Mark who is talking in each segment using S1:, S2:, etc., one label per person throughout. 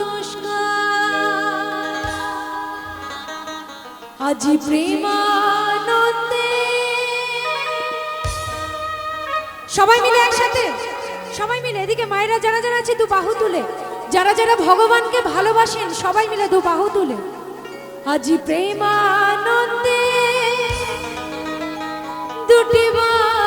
S1: নমস্কার। আজি প্রেমানন্দে। সবাই মিলে একসাথে, সবাই মিলে এদিকে মায়েরা যারা যারা আছে দু বাহু তুলে, যারা যারা ভগবানকে ভালোবাসেন, সবাই মিলে দু বাহু তুলে। আজি প্রেমানন্দে দুটি বাহু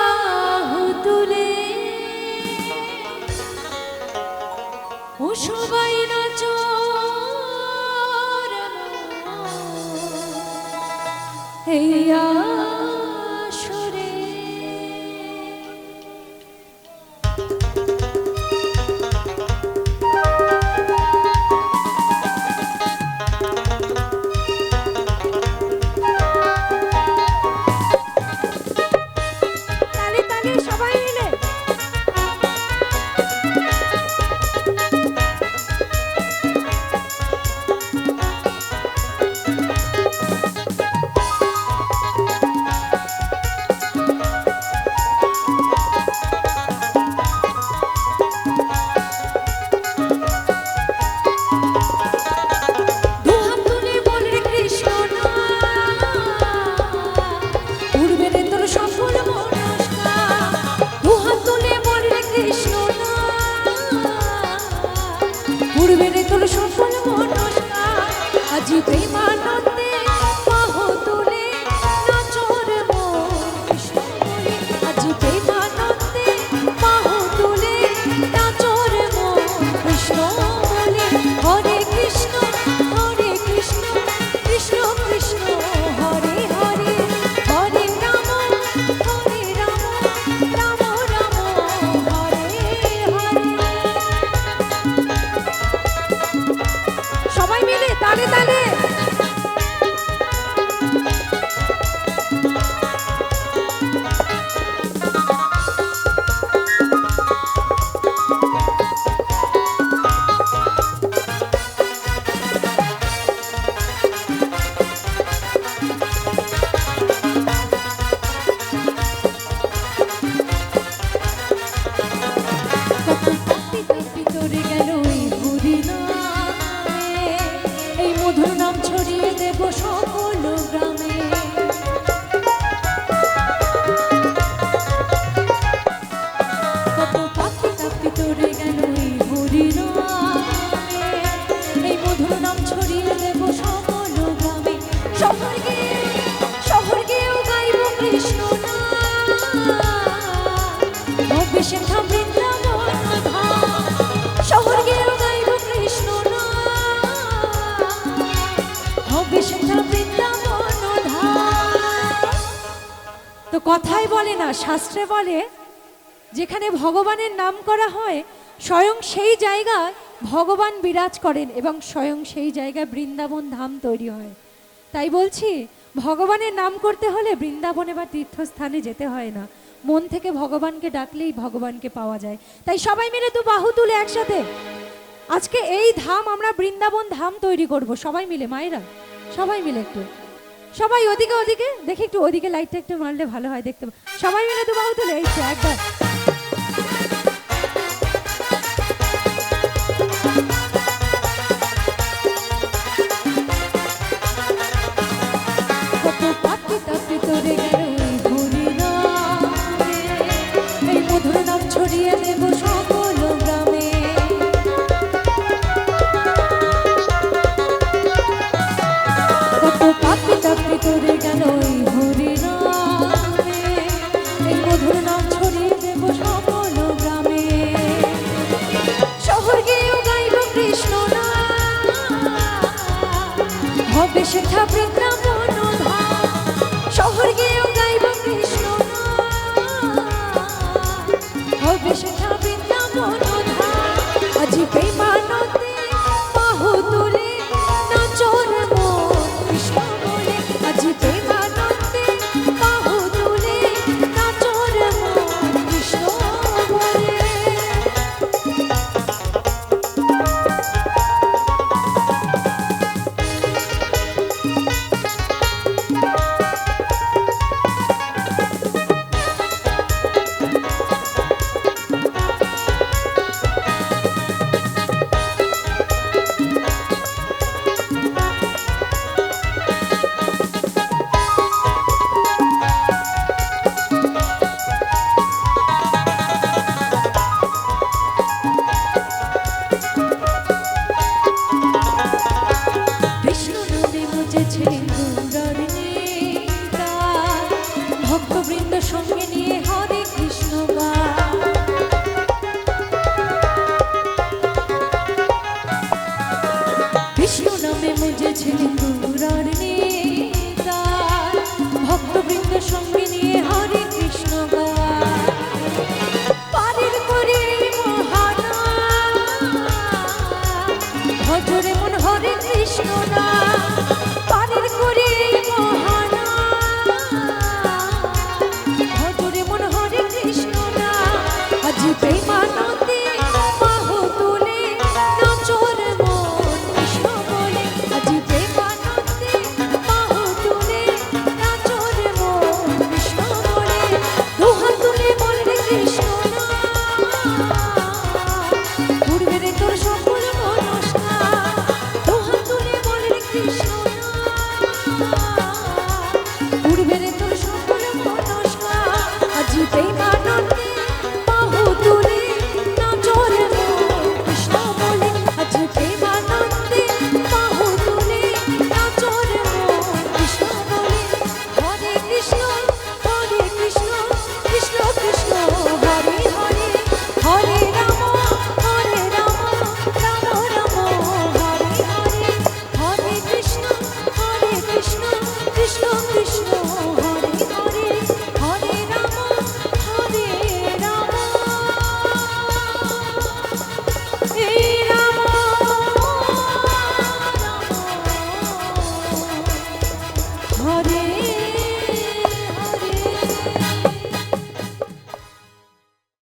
S1: তো কথাই বলে না, শাস্ত্রে বলে, যেখানে ভগবানের নাম করা হয়, স্বয়ং সেই জায়গায় ভগবান বিরাজ করেন এবং স্বয়ং সেই জায়গায় বৃন্দাবন ধাম তৈরি হয়। তাই বলছি, ভগবানের নাম করতে হলে বৃন্দাবনে বা তীর্থস্থানে যেতে হয় না। মন থেকে ভগবানকে ডাকলেই ভগবানকে পাওয়া যায়। তাই সবাই মিলে দু বাহু তুলে একসাথে। আজকে এই ধাম আমরা বৃন্দাবন ধাম তৈরি করব, সবাই মিলে, মায়েরা? সবাই মিলে একটু। সবাই ওদিকে ওদিকে। দেখি একটু ওদিকে লাইটটা একটু মারলে ভালো হয় দেখতে। সবাই মিলে তো বাহু তুলে এই তো একবার ছড়িয়ে ভক্তবৃন্দ সঙ্গে নিয়ে হরে কৃষ্ণ বা বিষ্ণু নামে মুজেছে পুরার নিয়ে